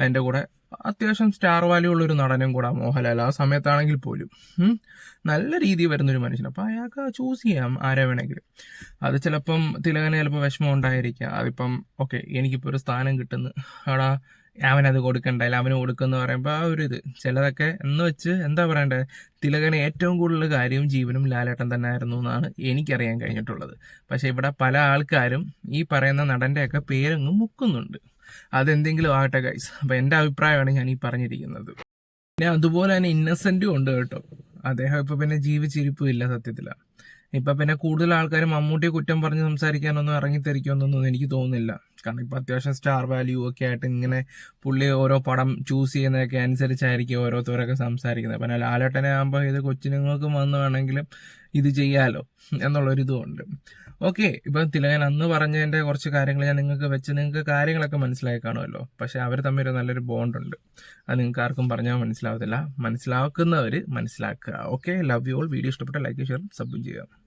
അതിന്റെ കൂടെ അത്യാവശ്യം സ്റ്റാർ വാല്യൂ ഉള്ള ഒരു നടനും കൂടെ മോഹൻലാൽ ആ സമയത്താണെങ്കിൽ പോലും. നല്ല രീതിയിൽ വരുന്നൊരു മനുഷ്യൻ. അപ്പോൾ അയാൾക്ക് ചൂസ് ചെയ്യാം ആരെ വേണമെങ്കിലും. അത് ചിലപ്പം തിലകന് ചിലപ്പോൾ വിഷമം ഉണ്ടായിരിക്കാം. അതിപ്പം ഓക്കെ എനിക്കിപ്പോൾ ഒരു സ്ഥാനം കിട്ടുന്നു. അവിടെ അവനത് കൊടുക്കണ്ട അല്ല അവന് കൊടുക്കുന്ന പറയുമ്പോൾ ആ ഒരു ഇത്. ചിലതൊക്കെ എന്ന് വെച്ച് എന്താ പറയണ്ടേ? തിലകന് ഏറ്റവും കൂടുതൽ കാര്യവും ജീവനും ലാലേട്ടൻ തന്നെ ആയിരുന്നു എന്നാണ് എനിക്കറിയാൻ കഴിഞ്ഞിട്ടുള്ളത്. പക്ഷേ ഇവിടെ പല ആൾക്കാരും ഈ പറയുന്ന നടന്റെയൊക്കെ പേരങ്ങ് മുക്കുന്നുണ്ട്. അതെന്തെങ്കിലും ആകട്ടെ ഗൈസ് അപ്പം എന്റെ അഭിപ്രായമാണ് ഞാൻ ഈ പറഞ്ഞിരിക്കുന്നത്. പിന്നെ അതുപോലെ തന്നെ ഇന്നസെന്റും ഉണ്ട് കേട്ടോ. അദ്ദേഹം ഇപ്പം പിന്നെ ജീവിച്ചിരിപ്പും ഇല്ല സത്യത്തിലാണ് ഇപ്പം പിന്നെ കൂടുതൽ ആൾക്കാർ മമ്മൂട്ടിയെ കുറ്റം പറഞ്ഞ് സംസാരിക്കാനൊന്നും ഇറങ്ങിത്തിരിക്കുമെന്നൊന്നും എനിക്ക് തോന്നുന്നില്ല. കാരണം ഇപ്പം അത്യാവശ്യം സ്റ്റാർ വാല്യൂ ഒക്കെ ആയിട്ട് ഇങ്ങനെ പുള്ളി ഓരോ പടം ചൂസ് ചെയ്യുന്നതൊക്കെ അനുസരിച്ചായിരിക്കും ഓരോരുത്തരൊക്കെ സംസാരിക്കുന്നത്. അപ്പം ലാലേട്ടനെ ആകുമ്പോൾ ഇത് കൊച്ചുങ്ങൾക്ക് വന്നു വേണമെങ്കിലും ഇത് ചെയ്യാലോ എന്നുള്ളൊരിതും ഉണ്ട് ഓക്കെ ഇപ്പം തിലകൻ അന്ന് പറഞ്ഞതിന്റെ കുറച്ച് കാര്യങ്ങൾ ഞാൻ നിങ്ങൾക്ക് വെച്ച് നിങ്ങൾക്ക് കാര്യങ്ങളൊക്കെ മനസ്സിലായി കാണുമല്ലോ. പക്ഷെ അവർ തമ്മിൽ നല്ലൊരു ബോണ്ടുണ്ട് അത് നിങ്ങൾക്ക് ആർക്കും പറഞ്ഞാൽ മനസ്സിലാവത്തില്ല. മനസ്സിലാക്കുന്നവർ മനസ്സിലാക്കുക. Okay love you all video ഇഷ്ടപ്പെട്ട ലൈക്ക് ഷെയർ സബ്മിറ്റ് ചെയ്യുക.